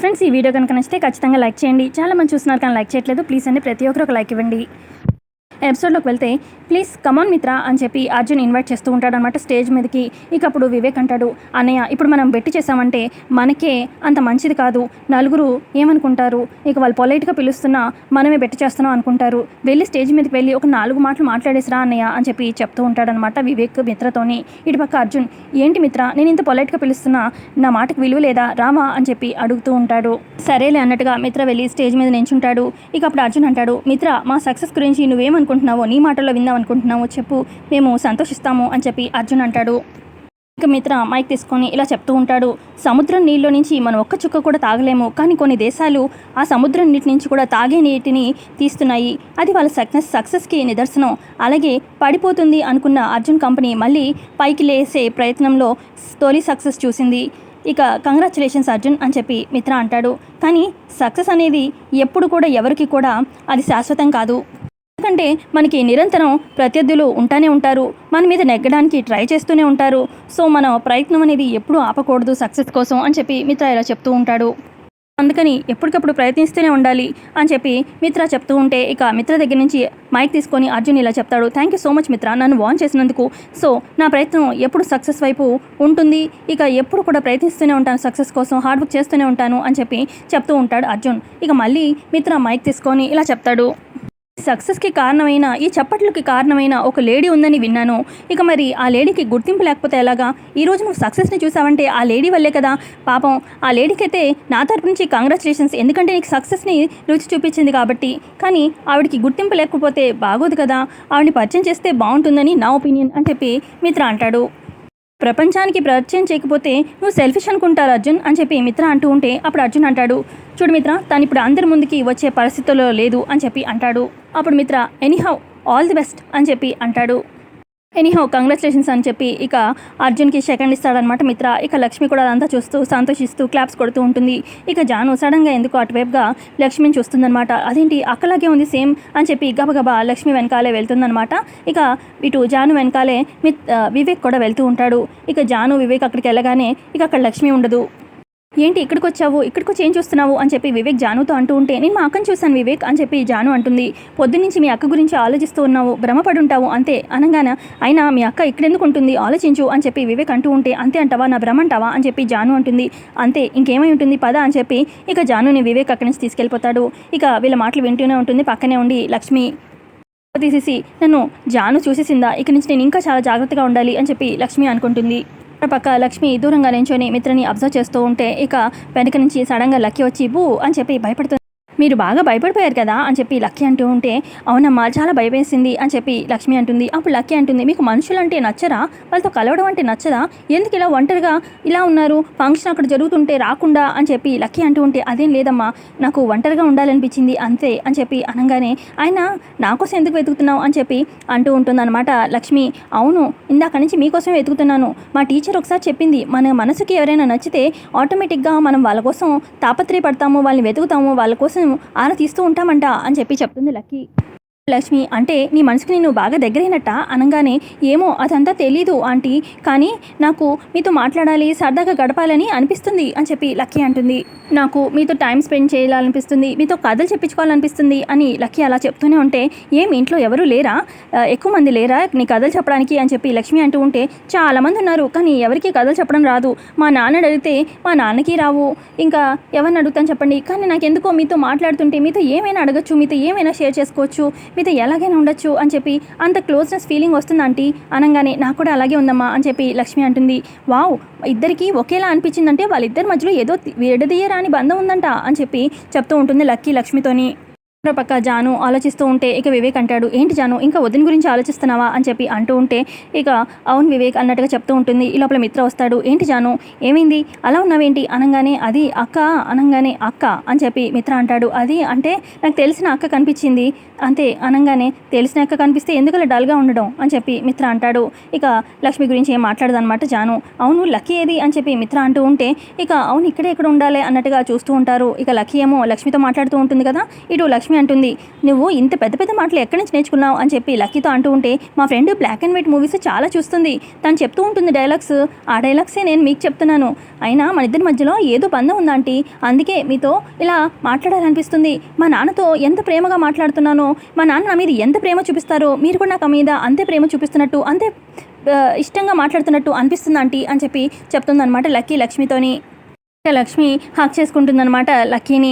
Friends ఈ video కనుక నచ్చితే ఖచ్చితంగా లైక్ చేయండి. చాలా మంది చూస్తున్నారు కానీ లైక్ చేయట్లేదు. ప్లీజ్ అండి ప్రతి ఒక్కరు ఒక లైక్ ఇవ్వండి. ఎపిసోడ్లోకి వెళ్తే ప్లీజ్ కమాన్ మిత్ర అని చెప్పి అర్జున్ ఇన్వైట్ చేస్తూ ఉంటాడు అనమాట స్టేజ్ మీదకి. ఇక అప్పుడు వివేక్ అంటాడు అన్నయ్య ఇప్పుడు మనం బెట్టి చేసామంటే మనకే అంత మంచిది కాదు. నలుగురు ఏమనుకుంటారు? ఇక వాళ్ళు పొలైట్గా పిలుస్తున్నా మనమే బెట్టి చేస్తున్నాం అనుకుంటారు. వెళ్ళి స్టేజ్ మీదకి వెళ్ళి ఒక నాలుగు మాటలు మాట్లాడేసిరా అన్నయ్య అని చెప్పి చెప్తూ ఉంటాడనమాట వివేక్ మిత్రతోని. ఇటుపక్క అర్జున్ ఏంటి మిత్ర నేను ఇంత పొలైట్గా పిలుస్తున్నా నా మాటకు విలువ లేదా? రామా అని చెప్పి అడుగుతూ ఉంటాడు. సరేలే అన్నట్టుగా మిత్ర వెళ్ళి స్టేజ్ మీద నించుంటాడు. ఇక అప్పుడు అర్జున్ అంటాడు మిత్ర మా సక్సెస్ గురించి నువ్వేమనుకుంటున్నావో? నీ మాటల్లో విందాం అనుకుంటున్నావో చెప్పు. మేము సంతోషిస్తాము అని చెప్పి అర్జున్ అంటాడు. ఇక మిత్ర మైక్ తీసుకొని ఇలా చెప్తూ ఉంటాడు. సముద్రం నీళ్ళలో నుంచి మనం ఒక్క చుక్క కూడా తాగలేము. కానీ కొన్ని దేశాలు ఆ సముద్రం నీటి నుంచి కూడా తాగే నీటిని తీస్తున్నాయి. అది వాళ్ళ సక్సెస్ సక్సెస్కి నిదర్శనం. అలాగే పడిపోతుంది అనుకున్న అర్జున్ కంపెనీ మళ్ళీ పైకి లేసే ప్రయత్నంలో తొలి సక్సెస్ చూసింది. ఇక కంగ్రాచులేషన్స్ అర్జున్ అని చెప్పి మిత్ర అంటాడు. కానీ సక్సెస్ అనేది ఎప్పుడు కూడా ఎవరికి కూడా అది శాశ్వతం కాదు. ఎందుకంటే మనకి నిరంతరం ప్రత్యర్థులు ఉంటానే ఉంటారు. మన మీద నెగ్గడానికి ట్రై చేస్తూనే ఉంటారు. సో మన ప్రయత్నం అనేది ఎప్పుడూ ఆపకూడదు సక్సెస్ కోసం అని చెప్పి మిత్ర ఇలా చెప్తూ ఉంటాడు. అందుకని ఎప్పటికప్పుడు ప్రయత్నిస్తూనే ఉండాలి అని చెప్పి మిత్ర చెప్తూ ఉంటే ఇక మిత్ర దగ్గర నుంచి మైక్ తీసుకొని అర్జున్ ఇలా చెప్తాడు. Thank you so much Mitra. నన్ను వాన్ చేసినందుకు. సో నా ప్రయత్నం ఎప్పుడు సక్సెస్ వైపు ఉంటుంది. ఇక ఎప్పుడు కూడా ప్రయత్నిస్తూనే ఉంటాను సక్సెస్ కోసం. హార్డ్ వర్క్ చేస్తూనే ఉంటాను అని చెప్పి చెప్తూ ఉంటాడు అర్జున్. ఇక మళ్ళీ మిత్ర మైక్ తీసుకొని ఇలా చెప్తాడు. సక్సెస్కి కారణమైన ఈ చప్పట్లకి కారణమైన ఒక లేడీ ఉందని విన్నాను. ఇక మరి ఆ లేడీకి గుర్తింపు లేకపోతే ఎలాగా? ఈ రోజు నువ్వు సక్సెస్ని చూసావంటే ఆ లేడీ వల్లే కదా? పాపం ఆ లేడీకి అయితే నా తరపు నుంచి కంగ్రాచులేషన్స్ ఎందుకంటే నీకు సక్సెస్ని రుచి చూపించింది కాబట్టి. కానీ ఆవిడకి గుర్తింపు లేకపోతే బాగోదు కదా? ఆవిడని పరిచయం చేస్తే బాగుంటుందని నా ఒపీనియన్ అని చెప్పి మిత్ర అంటాడు. ప్రపంచానికి పరిచయం చేయకపోతే నువ్వు సెల్ఫిష్ అనుకుంటారు అర్జున్ అని చెప్పి మిత్ర అంటూ ఉంటే అప్పుడు అర్జున్ అంటాడు చూడు మిత్ర తను ఇప్పుడు అందరి ముందుకి వచ్చే పరిస్థితుల్లో లేదు అని చెప్పి అంటాడు. అప్పుడు Mitra anyhow all the best అని చెప్పి అంటాడు. ఎనీహో కంగ్రాచులేషన్స్ అని చెప్పి ఇక అర్జున్కి సెకండ్ ఇస్తాడనమాట మిత్ర. ఇక లక్ష్మి కూడా అదంతా చూస్తూ సంతోషిస్తూ క్లాప్స్ కొడుతూ ఉంటుంది. ఇక జాను సడన్గా ఎందుకు అటువైపుగా లక్ష్మిని చూస్తుందనమాట అదేంటి అక్కలాగే ఉంది సేమ్ అని చెప్పి గబగబా లక్ష్మి వెనకాలే వెళ్తుందనమాట ఇక ఇటు జాను వెనకాలే మిత్ వివేక్ కూడా వెళ్తూ ఉంటాడు. ఇక జాను వివేక్ అక్కడికి వెళ్ళగానే ఇక అక్కడ లక్ష్మి ఉండదు. ఏంటి ఇక్కడికి వచ్చావు ఇక్కడికి వచ్చి ఏం చూస్తున్నావు? అని చెప్పి వివేక్ జానుతో అంటూ ఉంటే నేను మా అక్కను చూశాను వివేక్ అని చెప్పి జాను అంటుంది. పొద్దున్నుంచి మీ అక్క గురించి ఆలోచిస్తూ ఉన్నావు భ్రమపడుంటావు అంతే. అనగానే? అయినా మీ అక్క ఇక్కడెందుకు ఉంటుంది? ఆలోచించు అని చెప్పి వివేక్ అంటూ ఉంటే అంతే అంటావా? నా భ్రమ అంటావా? అని చెప్పి జాను అంటుంది. అంతే ఇంకేమై ఉంటుంది? పద అని చెప్పి ఇక జానుని వివేక్ అక్కడి నుంచి తీసుకెళ్ళిపోతాడు. ఇక వీళ్ళ మాటలు వింటూనే ఉంటుంది. పక్కనే ఉండి లక్ష్మి తీసేసి నన్ను జాను చూసేసిందా? ఇక నుంచి నేను ఇంకా చాలా జాగ్రత్తగా ఉండాలి అని చెప్పి లక్ష్మి అనుకుంటుంది. పక్క లక్ష్మి దూరంగా నించొని మిత్రని అబ్జర్వ్ చేస్తూ ఉంటే ఇక వెనక నుంచి సడన్గా లక్కీ వచ్చి బూ అని చెప్పి భయపడుతుంది మీరు బాగా భయపడిపోయారు కదా అని చెప్పి లక్కీ అంటూ ఉంటే అవునమ్మా చాలా భయపేసింది అని చెప్పి లక్ష్మి అంటుంది. అప్పుడు లక్కీ అంటుంది మీకు మనుషులు అంటే నచ్చరా? వాళ్ళతో కలవడం అంటే నచ్చదా? ఎందుకు ఇలా ఒంటరిగా ఇలా ఉన్నారు? ఫంక్షన్ అక్కడ జరుగుతుంటే రాకుండా అని చెప్పి లక్కీ అంటూ ఉంటే అదేం లేదమ్మా నాకు ఒంటరిగా ఉండాలనిపించింది అంతే అని చెప్పి అనగానే ఆయన నా కోసం ఎందుకు వెతుకుతున్నావు అని చెప్పి అంటూ ఉంటుందన్నమాట లక్ష్మి. అవును ఇందాక నుంచి మీకోసం వెతుకుతున్నాను. మా టీచర్ ఒకసారి చెప్పింది మన మనసుకి ఎవరైనా నచ్చితే ఆటోమేటిక్గా మనం వాళ్ళ కోసం తాపత్రయపడతాము వాళ్ళని వెతుకుతాము వాళ్ళ కోసం ఆరా తీస్తూ ఉంటామంట అని చెప్పి చెప్తుంది లక్కీ. లక్ష్మి అంటే నీ మనసుకి నేను బాగా దగ్గరైనట్ట? అనగానే ఏమో అదంతా తెలీదు ఆంటీ. కానీ నాకు మీతో మాట్లాడాలి సరదాగా గడపాలని అనిపిస్తుంది అని చెప్పి లక్కీ అంటుంది. నాకు మీతో టైం స్పెండ్ చేయాలనిపిస్తుంది మీతో కథలు చెప్పించుకోవాలనిపిస్తుంది అని లక్కీ అలా చెప్తూనే ఉంటే ఏమి ఇంట్లో ఎవరు లేరా? ఎక్కువ మంది లేరా నీ కథలు చెప్పడానికి అని చెప్పి లక్ష్మి అంటూ ఉంటే చాలామంది ఉన్నారు కానీ ఎవరికి కథలు చెప్పడం రాదు. మా నాన్న అడిగితే మా నాన్నకి రావు ఇంకా ఎవరిని అడుగుతాను చెప్పండి? కానీ నాకు ఎందుకో మీతో మాట్లాడుతుంటే మీతో ఏమైనా అడగచ్చు మీతో ఏమైనా షేర్ చేసుకోవచ్చు మీతో ఎలాగైనా ఉండొచ్చు అని చెప్పి అంత క్లోజ్నెస్ ఫీలింగ్ వస్తుంది ఆంటీ. అనగానే నాకు కూడా అలాగే ఉందమ్మా అని చెప్పి లక్ష్మి అంటుంది. వావ్ ఇద్దరికి ఒకేలా అనిపించిందంటే వాళ్ళిద్దరి మధ్యలో ఏదో విడదీయరాని బంధం ఉందంట అని చెప్పి చెప్తూ ఉంటుంది లక్కీ లక్ష్మితోని. పక్క జాను ఆలోచిస్తూ ఉంటే ఇక వివేక్ అంటాడు ఏంటి జాను ఇంకా వదిన గురించి ఆలోచిస్తున్నావా? అని చెప్పి అంటూ ఉంటే ఇక అవును వివేక్ అన్నట్టుగా చెప్తూ ఉంటుంది. ఈ లోపల మిత్ర వస్తాడు ఏంటి జాను ఏమైంది? అలా ఉన్నావేంటి? అనగానే అది అక్క అనగానే అక్క అని చెప్పి మిత్ర అంటాడు. అది అంటే నాకు తెలిసిన అక్క కనిపించింది అంతే అనగానే తెలిసిన అక్క కనిపిస్తే ఎందుకలా డల్గా ఉండడం? అని చెప్పి మిత్ర అంటాడు. ఇక లక్ష్మి గురించి ఏం మాట్లాడదనమాట జాను. అవును లక్కీ ఏది? అని చెప్పి మిత్ర అంటూ ఉంటే ఇక అవును ఇక్కడే ఇక్కడ ఉండాలి అన్నట్టుగా చూస్తూ ఉంటారు. ఇక లక్కీ ఏమో లక్ష్మితో మాట్లాడుతూ ఉంటుంది కదా ఇటు లక్ష్మి లక్ష్మి అంటుంది నువ్వు ఇంత పెద్ద పెద్ద మాటలు ఎక్కడి నుంచి నేర్చుకున్నావు? అని చెప్పి లక్కీతో అంటూ ఉంటే మా friend black and white movies చాలా చూస్తుంది. తను చెప్తూ ఉంటుంది డైలాగ్స్ ఆ డైలాగ్సే నేను మీకు చెప్తున్నాను. అయినా మన ఇద్దరి మధ్యలో ఏదో బంధం ఉందా అందుకే మీతో ఇలా మాట్లాడాలనిపిస్తుంది. మా నాన్నతో ఎంత ప్రేమగా మాట్లాడుతున్నానో మా నాన్న నా మీద ఎంత ప్రేమ చూపిస్తారో మీరు కూడా నాకు మీద అంతే ప్రేమ చూపిస్తున్నట్టు అంతే ఇష్టంగా మాట్లాడుతున్నట్టు అనిపిస్తుంది ఆంటీ అని చెప్పి చెప్తుందనమాట లక్కీ లక్ష్మితోని. లక్ష్మి హాక్ చేసుకుంటుందన్నమాట లక్కీని.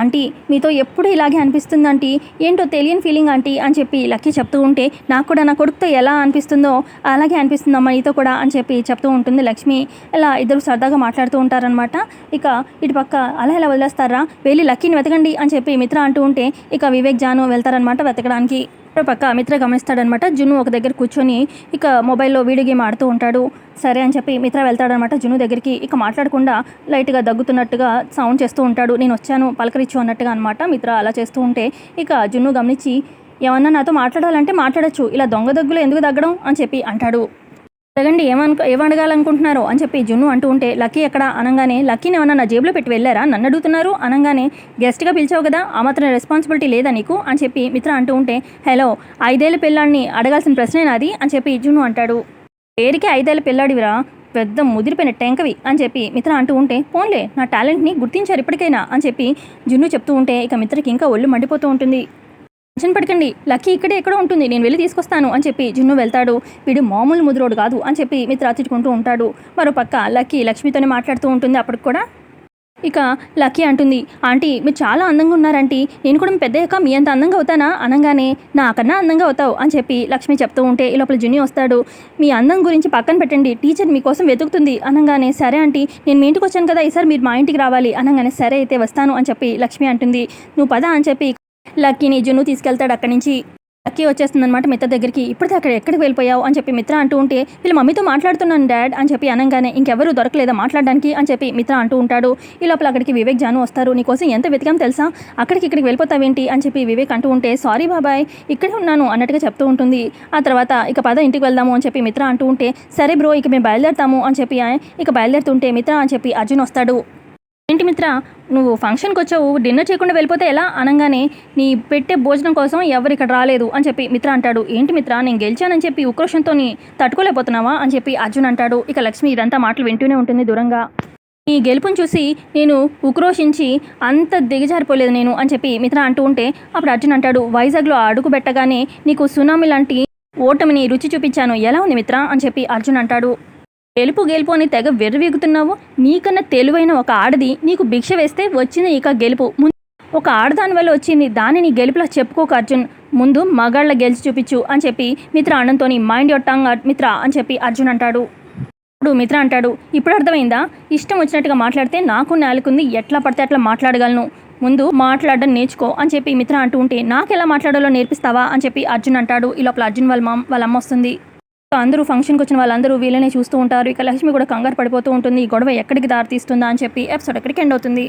ఆంటీ మీతో ఎప్పుడు ఇలాగే అనిపిస్తుంది ఆంటీ? ఏంటో తెలియని ఫీలింగ్ ఆంటీ అని చెప్పి లక్కీ చెప్తూ ఉంటే నాకు కూడా నా కొడుకుతో ఎలా అనిపిస్తుందో అలాగే అనిపిస్తుందమ్మా నీతో కూడా అని చెప్పి చెప్తూ ఉంటుంది లక్ష్మి. ఇలా ఇద్దరు సరదాగా మాట్లాడుతూ ఉంటారనమాట ఇక ఇటు పక్క అలా ఎలా వదిలేస్తారా? వెళ్ళి లక్కీని వెతకండి అని చెప్పి మిత్ర అంటూ ఉంటే ఇక వివేక్ జాను వెళ్తారనమాట వెతకడానికి. ఇటు పక్క మిత్ర గమనిస్తాడనమాట జున్ను ఒక దగ్గర కూర్చొని ఇక మొబైల్లో వీడియో గేమ్ ఆడుతూ ఉంటాడు. సరే అని చెప్పి మిత్ర వెళ్తాడనమాట జున్ను దగ్గరికి. ఇక మాట్లాడకుండా లైట్గా దగ్గుతున్నట్టుగా సౌండ్ చేస్తూ ఉంటాడు. నేను వచ్చాను పలకరించు అన్నట్టుగా అనమాట మిత్ర అలా చేస్తూ ఉంటే ఇక జున్ను గమనించి ఏమన్నా నాతో మాట్లాడాలంటే మాట్లాడొచ్చు. ఇలా దొంగ దగ్గులు ఎందుకు తగ్గడం? అని చెప్పి అంటాడు. అడగండి ఏమనుకో ఏమడగాలనుకుంటున్నారో అని చెప్పి జున్ను అంటూ ఉంటే లక్కీ ఎక్కడ? అనగానే లక్కీని ఏమన్నా నా జేబులో పెట్టి వెళ్ళారా? నన్ను అడుగుతున్నారు? అనగానే గెస్ట్గా పిలిచావు కదా ఆ మాత్రం రెస్పాన్సిబిలిటీ లేదా నీకు? అని చెప్పి మిత్ర అంటూ ఉంటే హలో ఐదేళ్ళ పిల్లాడిని అడగాల్సిన ప్రశ్నే నాది అని చెప్పి జున్ను అంటాడు. పేరుకి ఐదేళ్ళ పిల్లాడివిరా? పెద్ద ముదిరిపోయిన టెంకవి అని చెప్పి మిత్ర అంటూ ఉంటే పోన్లే నా టాలెంట్ని గుర్తించారు ఇప్పటికైనా అని చెప్పి జున్ను చెప్తూ ఉంటే ఇక మిత్రకి ఇంకా ఒళ్ళు మండిపోతూ ఉంటుంది. టెన్షన్ పడకండి లక్కీ ఇక్కడే ఎక్కడో ఉంటుంది నేను వెళ్ళి తీసుకొస్తాను అని చెప్పి జున్ను వెళ్తాడు. వీడు మామూలు ముదురోడు కాదు అని చెప్పి మిత్ర తిట్టుకుంటూ ఉంటాడు. మరో పక్క లక్కీ లక్ష్మితోనే మాట్లాడుతూ ఉంటుంది అప్పటికి కూడా. ఇక లక్కీ అంటుంది ఆంటీ మీరు చాలా అందంగా ఉన్నారంటీ నేను కూడా మీ పెద్దయ్యాక మీ అంత అందంగా అవుతానా? అనగానే నాకన్నా అందంగా అవుతావు అని చెప్పి లక్ష్మి చెప్తూ ఉంటే ఈ లోపల జుని వస్తాడు. మీ అందం గురించి పక్కన పెట్టండి టీచర్ మీకోసం వెతుకుతుంది అనగానే సరే ఆంటీ నేను మీ ఇంటికి వచ్చాను కదా ఈసారి మీరు మా ఇంటికి రావాలి అనగానే సరే అయితే వస్తాను అని చెప్పి లక్ష్మి అంటుంది. నువ్వు పదా అని చెప్పి లక్కీని జున్ను తీసుకెళ్తాడు అక్కడి నుంచి. లక్కీ వచ్చేస్తుందన్నమాట మిత్ర దగ్గరికి. ఇప్పుడు అక్కడ ఎక్కడికి వెళ్ళిపోయావు? అని చెప్పి మిత్ర అంటూ ఉంటే వీళ్ళు మమ్మీతో మాట్లాడుతున్నాను డాడ్ అని చెప్పి అనగానే ఇంకెవరు దొరకలేదా మాట్లాడడానికి? అని చెప్పి మిత్ర అంటూ ఉంటాడు. ఈ లోపల అక్కడికి వివేక్ జాను వస్తారు. నీకోసం ఎంత వెతికాం తెలుసా? అక్కడికి ఇక్కడికి వెళ్ళిపోతావేంటి? అని చెప్పి వివేక్ అంటూ ఉంటే సారీ బాబాయ్ ఇక్కడే ఉన్నాను అన్నట్టుగా చెప్తూ ఉంటుంది. ఆ తర్వాత ఇక పద ఇంటికి వెళ్దాము అని చెప్పి మిత్ర అంటూ ఉంటే సరే బ్రో ఇక మేము బయలుదేరుతాము అని చెప్పి ఇక బయలుదేరుతుంటే మిత్ర అని చెప్పి అర్జున్ వస్తాడు. ఏంటి మిత్ర నువ్వు ఫంక్షన్కి వచ్చావు డిన్నర్ చేయకుండా వెళ్ళిపోతే ఎలా? అనగానే నీ పెట్టే భోజనం కోసం ఎవరు ఇక్కడ రాలేదు అని చెప్పి మిత్ర అంటాడు. ఏంటి మిత్ర నేను గెలిచానని చెప్పి ఉక్రోషంతో తట్టుకోలేకపోతున్నావా అని చెప్పి అర్జున్ అంటాడు. ఇక లక్ష్మి ఇదంతా మాటలు వింటూనే ఉంటుంది దూరంగా. నీ గెలుపుని చూసి నేను ఉక్రోషించి అంత దిగజారిపోలేదు నేను అని చెప్పి మిత్ర అంటూ ఉంటే అప్పుడు అర్జున్ అంటాడు. వైజాగ్లో అడుగు పెట్టగానే నీకు సునామీ లాంటి ఓటమిని రుచి చూపించాను. ఎలా ఉంది మిత్ర అని చెప్పి అర్జున్ అంటాడు. గెలుపు గెలుపు అని తెగ వెర్రవీగుతున్నావు? నీకన్నా తెలివైన ఒక ఆడది నీకు భిక్ష వేస్తే వచ్చింది ఇక గెలుపు. ముందు ఒక ఆడదాని వల్ల వచ్చింది దాన్ని నీ గెలుపులా చెప్పుకోక అర్జున్. ముందు మగాళ్ళ గెలిచి చూపించు అని చెప్పి మిత్ర అన్నంతోని మైండ్ యువర్ టంగ్ మిత్ర అని చెప్పి అర్జున్ అంటాడు. ఇప్పుడు మిత్ర అంటాడు ఇప్పుడు అర్థమైందా? ఇష్టం వచ్చినట్టుగా మాట్లాడితే నాకు నేలకుంది ఎట్లా పడితే అట్లా మాట్లాడగలను. ముందు మాట్లాడడం నేర్చుకో అని చెప్పి మిత్ర అంటూ ఉంటే నాకు ఎలా మాట్లాడాలో నేర్పిస్తావా? అని చెప్పి అర్జున్ అంటాడు. ఈ లోపల అర్జున్ వాళ్ళ మా వాళ్ళ అమ్మ వస్తుంది. అందరూ ఫంక్షన్కి వచ్చిన వాళ్ళందరూ వీళ్ళనే చూస్తూ ఉంటారు. ఇక లక్ష్మి కూడా కంగారు పడిపోతూ ఉంటుంది. ఈ గొడవ ఎక్కడికి దారి తీస్తుందా అని చెప్పి ఎపిసోడ్ ఎక్కడికి ఎండ్ అవుతుంది?